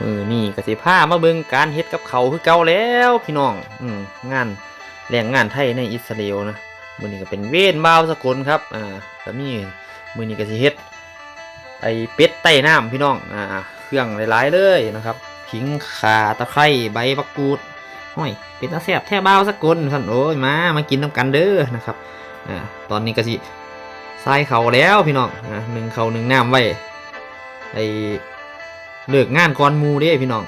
มือนี่กสิผ้ามาเบิ่งการเฮ็ดกับเขาคือเก่าแล้วพี่น้อง อืมงานแรงงานไทยในอิสราเอลนะมือนี้ก็เป็นเวนบาวสกุลครับ อ่าก็มีมือนี้ก็สิเฮ็ดไอเป็ดใต้น้ำพี่น้อง อ่า เครื่องหลายๆเลยนะครับขิงข่าตะไคร้ใบมะกรูดห้อยเป็นตาแซ่บแท้บาวสกุลสั่นโอ้ยมามากินน้ำกันเด้อนะครับอ่าตอนนี้ก็สิใส่เขาแล้วพี่น้องอ่าหนึ่งเขาหนึ่งน้ำไว้ไอ เลิกงานก่อนมูเด้พี่น้อง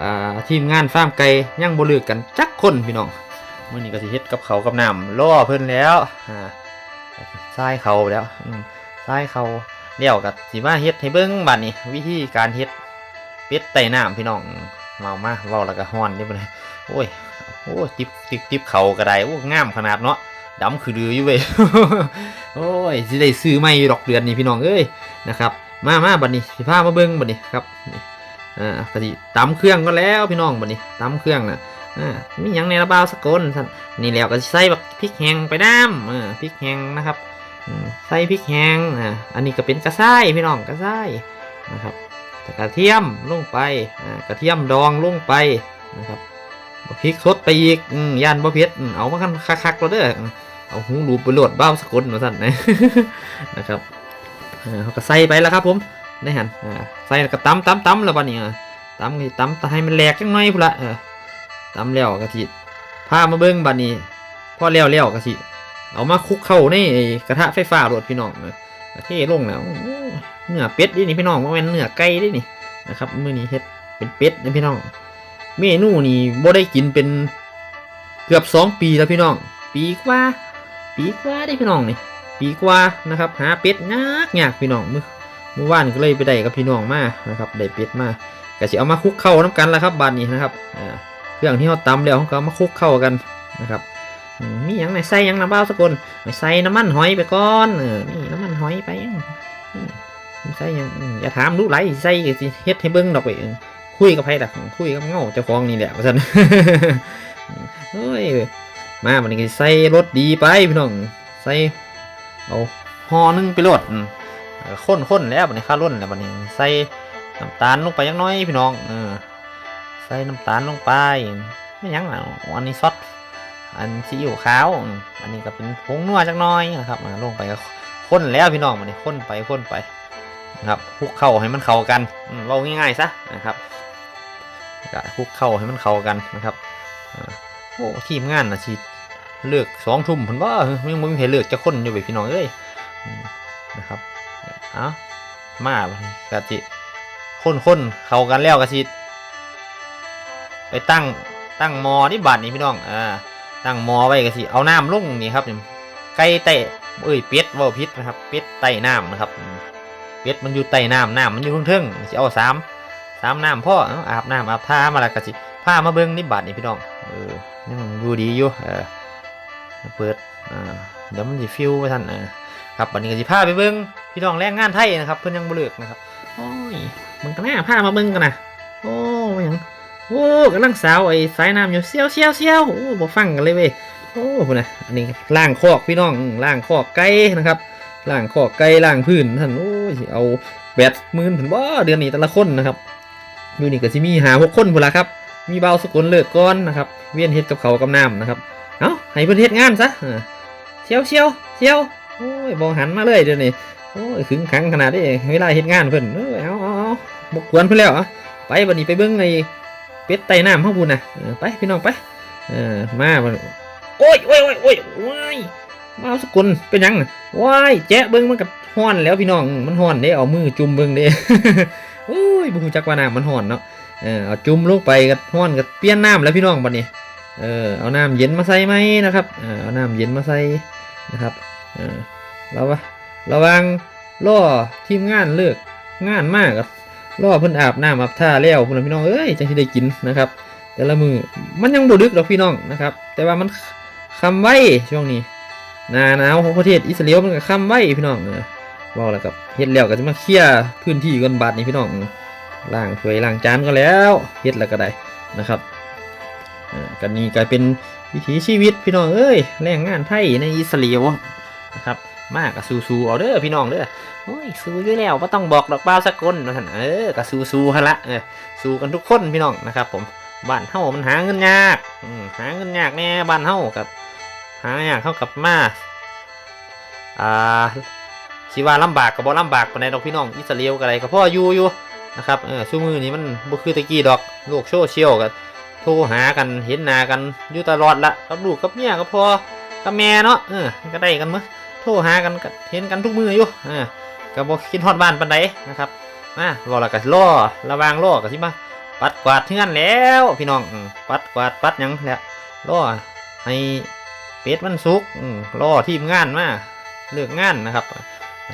อ่าทีมงานฟาร์มไก่ยังบ่เลิกกันจักคนพี่น้องมื้อนี้ก็สิเฮ็ดกับเขากับน้ำล่อเพิ่นแล้วอ่าทรายเขาแล้วทรายเขาเดี๋ยวก็สิมาเฮ็ดให้เบิ่งบัดนี้ วิธีการเฮ็ดเป็ดไต่น้ำพี่น้องเมามาเว้าแล้วก็ฮ้อนเด้บ่ได้โอ้ยโอ้ยจิบจิบจิบเขาก็ได้โอ้งามขนาดเนาะดำคือดืออยู่เว้ยโอ้ยสิได้ซื้อใหม่ดอกเดือนนี้พี่น้องเอ้ยนะครับ มามาบัดนี้สิพามาเบิ่งบัดนี้ครับนี่อ่ากะสิตำเครื่องก็แล้วพี่น้องบัดนี้ตำเครื่องนะอ่ามีหยังในระบาวสกลสันนี่แล้วก็สิใส่บักพริกแห้งไปน้ำอ่าพริกแห้งนะครับใส่พริกแห้งอ่าอันนี้ก็เป็นกระซ้ายพี่น้องกระซ้ายนะครับกระเทียมลงไปอ่ากระเทียมดองลงไปนะครับพริกสดไปอีกอืมย่านบ่เผ็ดเอามาคันคักๆแล้วเด้อเอาหูรูปไปโหลดบ้าสกุลมาสั่นนะนะครับ เขาก็ใส่ไปแล้วครับผมได้หันอ่าใส่แล้วก็ตำตำตำแล้วบัดนี้อะตำนี่ตำให้มันแหลกจังหน่อยพุ่นละเออตำแล้วก็สิพามาเบิ่งบัดนี้พอแล้วแล้วก็สิเอามาคุกเข้าในกระทะไฟฟ้าโดดพี่น้องเออกระเทลงแล้วเนื้อเป็ดนี่นี่พี่น้องว่าแม่นเนื้อไก่ด้นี่นะครับมื้อนี้เฮ็ดเป็นเป็ดนะพี่น้อง เมนูนี่บ่ได้กินเป็นเกือบสองปีแล้วพี่น้อง ปีกว่า ปีกว่าได้พี่น้องนี่ ปีกว่านะครับ หาเป็ดยากยากพี่น้องมือเมื่อวานก็เลยไปได้กับพี่น้องมานะครับได้เป็ดมาก็สิเอามาคุกเข้าน้ำกันแล้วครับบานนี้นะครับเครื่องที่เราตำแล้วเขาก็เอามาคุกเข้ากันนะครับมีอย่างไหนใส่ยังน้ำเบ้าสกลไม่ใส่น้ำมันหอยไปก่อนเออนี่น้ำมันหอยไปยังใส่ยังอย่าถามดูไหลใส่สิเฮ็ดให้เบิ่งดอกไปคุยกับใครล่ะคุยกับเงาเจ้าของนี่แหละว่าซั่นเฮ้ยมาบันี้ก็ใส่รสดีไปพี่น้องใส่ เอาห่อหนึงไปโหลดข้นข้นแล้วบัดนี้ข้าร่นแล้วบัดนี้ใส่น้ำตาลลงไปยังน้อยพี่น้องเออใส่น้ำตาลลงไปไม่ยังอะอันนี้ซอสอันซีอิ๊วขาว อันนี้ก็เป็นผงนัวจักน้อยนะครับลงไปก็ข้นแล้วพี่น้องบัดนี้ข้นไปข้นไปนะครับคลุกเข้าให้มันเข้ากันเราง่ายๆซะนะครับก็คลุกเข้าให้มันเข้ากันนะครับโอ้ทีมงานนะชี เลือกสองทุ่มผมว่ามึงมึงเห็นเลือกจะค้นอยู่ไปพี่น้องเอ้ยนะครับเอามากะจิค้นค้นเข้ากันแล้วกะจิไปตั้งตั้งมอนี่บัดนี่พี่น้องอ่าตั้งมอไว้กะจิเอาน้ำลงนี่ครับนี่ไก่ไต่เอ้ยเป็ดว่าพิษนะครับเป็ดไต่น้ำนะครับเป็ดมันอยู่ใต้น้ำน้ำมันอยู่เทิงๆสิเอาสามสามน้ำพ่ออาบน้ำอาบท่ามาล้วกะจิผ้ามาเบิ้งนี่บัดนี่พี่น้องเออยังอยู่ดีอยู่เออ เปิดอ่าเดี๋ยวมันจะฟิวไปท่านอ่าครับวันนี้ก็จะพาไปเบิ้งพี่น้องแรงงานไทยนะครับ เพิ่อนยังบ่เลิกนะครับโอ้ยมึงก็น่าพามาเบิ้งกันนะโอ้ยยังโอ้กำลังสาวไอ้สายน้ำอยู่เซียวเซียวเซียวโอ้บ่ฟังกันเลยเว้ยโอ้พุ่นะอันนี้ล่างคอกพี่น้องล่างคอกไก่นะครับล่างคอกไก่ล่างพื้นท่านโอ้ยเอาแบตหมื่นผมว่าเดือนนี้แต่ละคนนะครับอยู่นี่ก็สิมีหาหกคนพุ่นละครับ มีเบาสกุลเลิกก่อนนะครับ เวียนเฮ็ดกับเขากับน้ำนะครับ เอาให้เพื่อนเฮ็ดงานซะเชียวเชียวเชียวโอ้ยบอหันมาเลยเดี๋ยวนี้โอ้ยขึงขังขนาดนี้เวลาเฮ็ดงานเพิ่นเออเอาเอาเอาบกวนเพิ่นแล้วอะไปบัดนี้ไปเบิ่งไอ้เป็ดไตน้ำข้างบุญนะไปพี่น้องไปเออมาโอ้ยโอ้ยโอ้ยโอ้ยว้ายมาเอาสกุลเป็นยังว้ายแจ๊ะเบิ่งมันกับฮ้อนแล้วพี่น้องมันฮ้อนเด้เอามือจุ่มเบิ่งเด้โอ้ยบ่ฮู้จักว่าน้ำมันฮ้อนเนาะเออเอาจุ่มลงไปก็ฮ้อนก็เปลี่ยนน้ำแล้วพี่น้องบัดนี้ เออเอาน้ำเย็นมาใส่ไหมนะครับเออเอาน้ำเย็นมาใส่นะครับเระวังระวังล่อทีมงานเลิกงานมากครับล่อเพิ่นอาบน้ำอาบท่าแล้วพุ่นพี่น้องเอ้ยจังสิได้กินนะครับ แต่ละมือมันยังบ่ดึกดอกพี่น้องนะครับ แต่ว่ามันคำไว้ช่วงนี้หนาหนาวของประเทศอิสราเอลมันก็คำไว้พี่น้องเออบอกแล้วกับเฮ็ดแล้วก็จะมาเคลียร์พื้นที่กันบาดนี่พี่น้องล้างถ้วยล้างจานก็แล้วเฮ็ดแล้วก็ได้นะครับ กันนี่กลายเป็นวิถีชีวิตพี่น้องเอ้ยแรงงานไทยในอิสราเอลนะครับมากก็สู้ๆเอาเด้อพี่น้องเด้อโอ้ยสู้อยู่แล้วบ่ต้องบอกดอกบ่าวสกลว่าซั่นเออก็สู้ๆหั่นละเออสู้กันทุกคนพี่น้องนะครับ ผมบ้านเฮามันหาเงินยากหาเงินยากแน่บ้านเฮากับหายากเข้ากับมาอ่าสิว่าลำบากก็บ่ลำบากปานใดดอกพี่น้องอิสราเอลก็ได้ก็พออยู่อยู่นะครับเออซุมื้อนี้มันบ่คือตะกี้ดอกโลกโซเชียลก็ โทรหากันเห็นหน้ากันอยู่ตลอดละกับลูกกับเมียก็พอกับแม่เนาะเออก็ได้กันมั้โทรหากันเห็นกันทุกมืออยู่เออก็บ่คิดฮอดบ้านปานใดนะครับมาบ่ละก็รอระวังรอก็สิมาปัดกวาดเฮือนแล้วพี่น้องปัดกวาดปัดยังแล้วรอให้เป็ดมันสุกอืมรอทีมงานมาเลิกงานนะครับ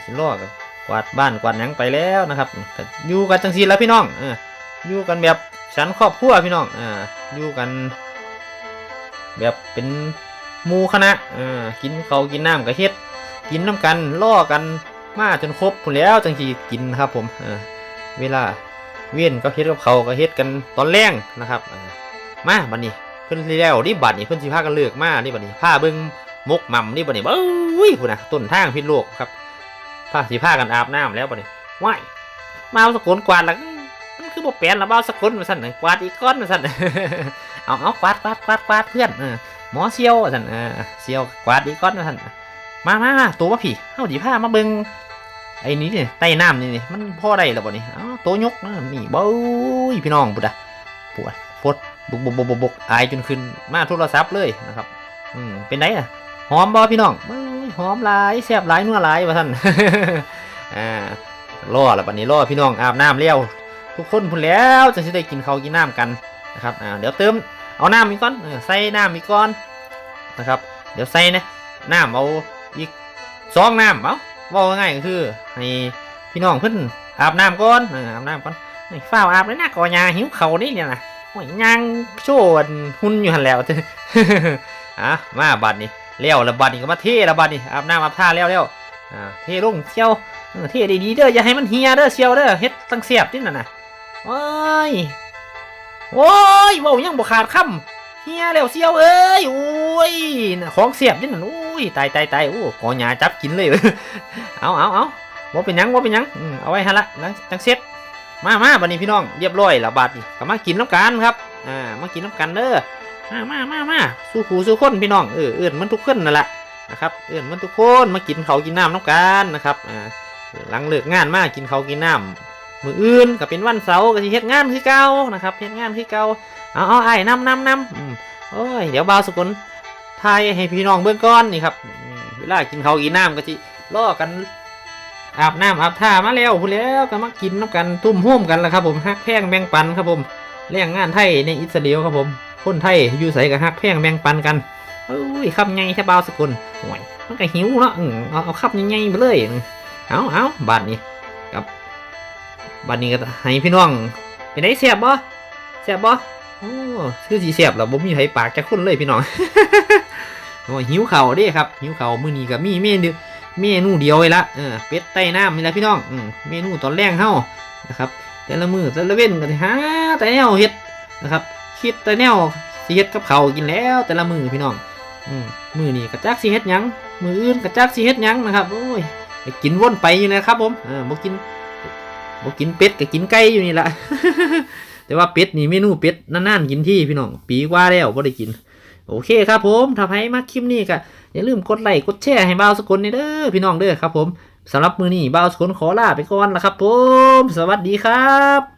สิรอก็กวาดบ้านกวาดยังไปแล้วนะครับอยู่กันจังซีแล้วพี่น้องเอออยู่กันแบบ ฉันครอบครัวพี่น้องอ่าอยู่กัน แบบเป็นมูคณะเออกินเขากินน้ำก็เฮ็ด กินน้ำกันล่อกันมาจนครบพุ่นแล้วจังสีกินครับผมเออเวลาเวียนก็เฮ็ดกับเขาก็เฮ็ดกันตอนแรงนะครับมาบัดนี้เพิ่นสิแล้วนี่บัดนี้เพิ่นสิพากันเลือกมานี่บัดนี้พาเบิ่งมกหม่ำนี่บัดนี้เบ้ยพุ่นะต้นทางพิษโลกครับพาสิพากันอาบน้ำแล้วบัดนี้ว้ายมาเอาสกุลกวาดละ คือบ่แปลนละเบ้าสกุลมาสั่นกวาดอีกก้อนมาสั่นเอาเอากวาดกวาดกวาดกวาดเพื่อนหมอเซียวว่าซั่นเซียวกวาดอีกก้อนว่าซั่นมามาตัวมาพี่เฮาสิพามาเบิ่งไอ้นี่นี่ใต้น้ำนี่นี่มันพ่อได้แล้วบ่นี่เอ้าตัวยกนะนี่เบ้ยพี่น้องปุดอะปวดปวดบุกบุกบุกบุกบุกอายจนขึ้นมาโทรศัพท์เลยนะครับ อืมเป็นไงอะหอมบ่พี่น้องหอมหลายแซ่บหลายนัวหลายว่าซั่นอ่ารอแล้วบัดนี้รอพี่น้องอาบน้ำแล้ว ทุกคนพุ่นแล้วจะสิได้กินข้าวกินน้ำกันนะครับอ่าเดี๋ยวเติมเอาน้ำอีกก้อนใส่น้ำอีกก้อนนะครับ เดี๋ยวใส่นะน้ำเอาอีกสองน้ำเอาว่าง่ายก็คือให้พี่น้องเพิ่นอาบน้ำก่อนออาบน้ำก่อนไม่ฝ้าอาบเลยนะก่อยาหิวเขานี่เนี่ยนะโอ้ยยางโชว์หุ่นอยู่หันแล้วอะมาบัดนี้เลี้ยวแล้วบัดนี้ก็มาเทแล้วบัดนี้อาบน้ำอาบท่าแล้วแล้วอ่าเทลงเชียวเออเทดีๆเด้ออย่าให้มันเฮียเด้อเชียวเด้อเฮ็ดตั้งเสียบนี่น่ะนะ โอ้ย โอ้ยว้ายังบ่ขาดคำเฮียแล้วเสียวเอ้ยโอ้ยของเสียบนี่นั่นโอ้ยตายตายตายโอ้กอหยาจับกินเลยเอาเอาเอาบ่เป็นยังบ่เป็นยังเอาไว้ฮะละหลังจังเสร็จมามาบัดนี้พี่น้องเรียบร้อยแล้วบัดนี้ก็มากินน้ำกันครับอ่ามากินน้ำกันเด้อมามามามาสู้ขู่สู้คนพี่น้องเออเอื่นมันทุกคนนั่นแหละนะครับเอื่นมันทุกคนมากินเขากินน้ำน้ำกันนะครับอ่าหลังเลิกงานมากินเขากินน้ำ มืออื่นก็เป็นวันเสาร์ก็สิเฮ็ดงานคือเก่านะครับเฮ็ดงานคือเก่าเอาเอาไอ้นำนำนำโอ้ยเดี๋ยวบ่าวสกุลทายให้พี่น้องเบิ่งก่อนนี่ครับเวลากินข้าวกินน้ำก็สิล่อกันอาบน้ำอาบท่ามาแล้วพู้นแล้วก็มากินน้ำกันตุ้มโฮมกันแล้วครับผมฮักแพงแบ่งปันครับผมแรงงานไทยในอิสราเอลครับผมคนไทยอยู่ใส่กับฮักแพงแบ่งปันกันเอ้ยคำใหญ่ใช่บ่าวสกุลโอ้ยมันก็หิวเนาะเอาเอาคำใหญ่ๆไปเลยเอาเอาบาดนี้ บัดนี้ก็ให้พี่น้องเป็นไงเสียบบ่เสียบบ่โอ้คือสีเสียบแล้วบ่มีไผปากจักคนเลยพี่น้องโอ้ยหิวเข่าเด้ครับหิวเข่ามื้อนี้ก็มีเมนูเมนูเดียวไว้ละเออเป็ดใต้น้ำนี่แหละพี่น้องอืมเมนูตอนแรกเฮานะครับแต่ละมือแต่ละเว้นก็สิหาแต่แนวเฮ็ดนะครับ คิดแต่แนวสิเฮ็ดกับเขากินแล้ว แต่ละมือพี่น้องอืมมือนี้ก็จักสิเฮ็ดยังมืออื่นก็จักสิเฮ็ดยังนะครับโอ้ยกินวนไปอยู่นะครับผมเออบ่กิน บ่กินเป็ดก็กินไก่อยู่นี่ละแต่ว่าเป็ดนี่เมนูเป็ดนานๆกินที่พี่น้อง ปีกว่าแล้วบ่ได้กิน โอเคครับผมถ้าให้มาคลิปนี้ก็อย่าลืมกดไลค์กดแชร์ให้บ่าวสกุลนี่เด้อพี่น้องเด้อครับผมสำหรับมือนี้บ่าวสกุลขอลาไปก่อนละครับ ผม สวัสดีครับ